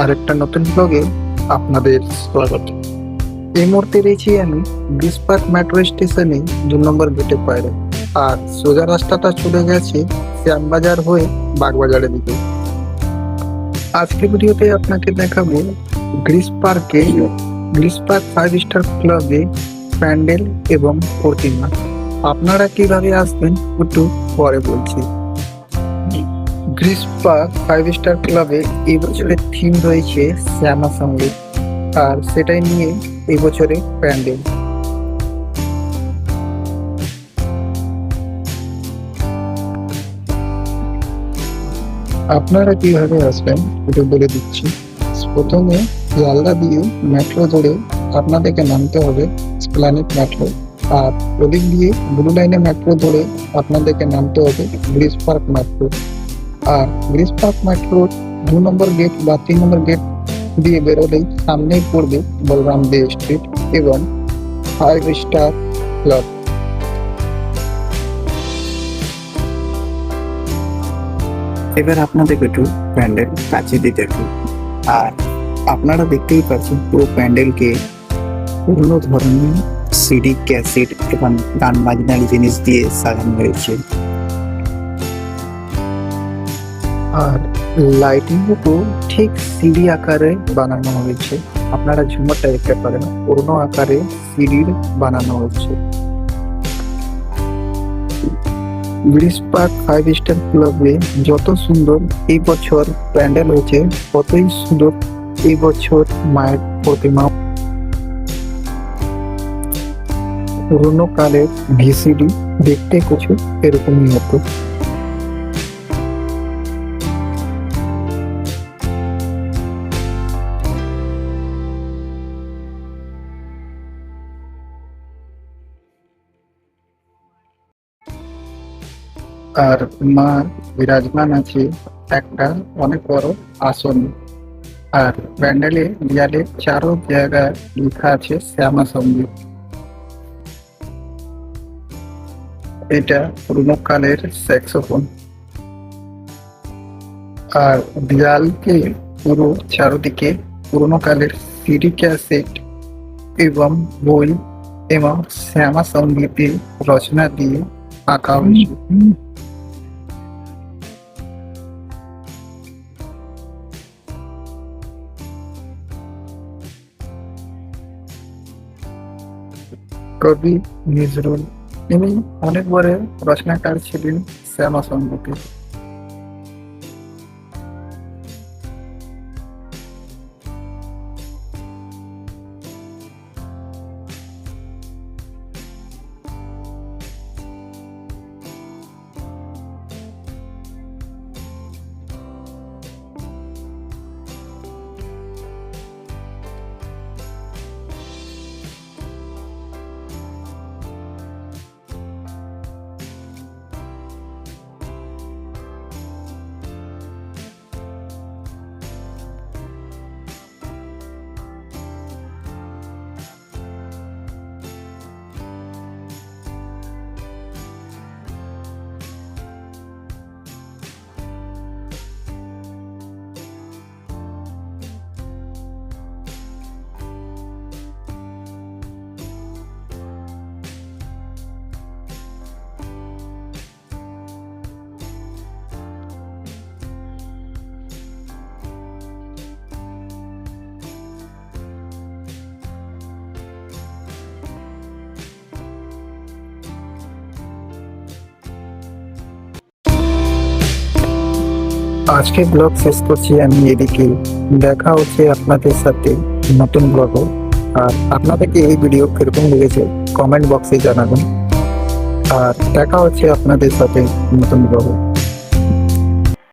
আরেকটা নতুন ব্লগে আপনাদের স্বাগত। এই মুহূর্তে রয়েছি আমি ব্রিজ পার্ক মেট্রো স্টেশনে দু নম্বর গেটে বাইরে আর সোজা রাস্তাটা চলে গেছে শ্যামবাজার হয়ে বাগবাজারের দিকে। আজকে ভিডিওতে আপনাকে দেখাবো গ্রিস পার্কে গ্রিস পার্ক ফাইভ স্টার ক্লাবে প্যান্ডেল এবং প্রতিমা। আপনারা কীভাবে আসবেন একটু পরে বলছি। গ্রিস পার্ক ফাইভ স্টার ক্লাবে এই বছরের থিম রয়েছে শ্যামা সংগীত, আর সেটাই নিয়ে এই বছরে প্যান্ডেল। আপনারা কীভাবে আসবেন এটা বলে দিচ্ছি। প্রথমে জালদা দিয়ে মেট্রো ধরে আপনাদেরকে নামতে হবে স্প্লানেট মেট্রো আর ওদিক দিয়ে ব্লু লাইনে মেট্রো ধরে আপনাদেরকে নামতে হবে ব্রিজ পার্ক মেট্রো আর ব্রিজ পার্ক মেট্রোর দু নম্বর গেট বা তিন নম্বর গেট দিয়ে বেরোলেই সামনেই পড়বে বলরাম দে স্ট্রিট এবং ফাইভ স্টার ক্লাব এবার আপনাদেরকে একটু প্যান্ডেল কাছে দিতে একটু আর আপনারা দেখতেই পাচ্ছেন পুরো প্যান্ডেলকে পুরনো ধরনের সিডি, ক্যাসেট এবং গান বাজনার জিনিস দিয়ে সাজানো হয়েছে। আর লাইটিং তো ঠিক সিঁড়ি আকারে বানানো হয়েছে। আপনারা ঝুমারটা দেখতে পারেন, পুরনো আকারে সিঁড়ির বানানো হচ্ছে ব্রিজ পার্ক ফাইভ স্টার ক্লাবে যত সুন্দর এই বছর প্যান্ডেল হয়েছে, ততই সুন্দর এই বছর মায়ের প্রতিমা। পুরোনো কালের ভিসিডি দেখতে কিছু এরকমই হতো। আর মা বিরাজমান আছে একটা অনেক বড় আসন। আর প্যান্ডেলে দেয়ালে চারো জায়গায় লেখা আছে শ্যামা সংগীত। এটা পুরোনো কালের স্যাক্সোফোন আর দেয়ালকে পুরো চারোদিকে পুরোনো কালের সিডি ক্যাসেট এবং বই এবং শ্যামা সঙ্গীতের রচনা দিয়ে আঁকা হয়েছে। কবি নজরুল। তিনি অনেক বড় রচনাকার ছিলেন শ্যামা সঙ্গীতের আজকে ব্লগ শেষ করছি আমি এদিকে। দেখা হচ্ছে আপনাদের সাথে নতুন ব্লগ আর আপনাদেরকে এই ভিডিও কীরকম লেগেছে কমেন্ট বক্সে জানাবেন। আর দেখা হচ্ছে আপনাদের সাথে নতুন ব্লগে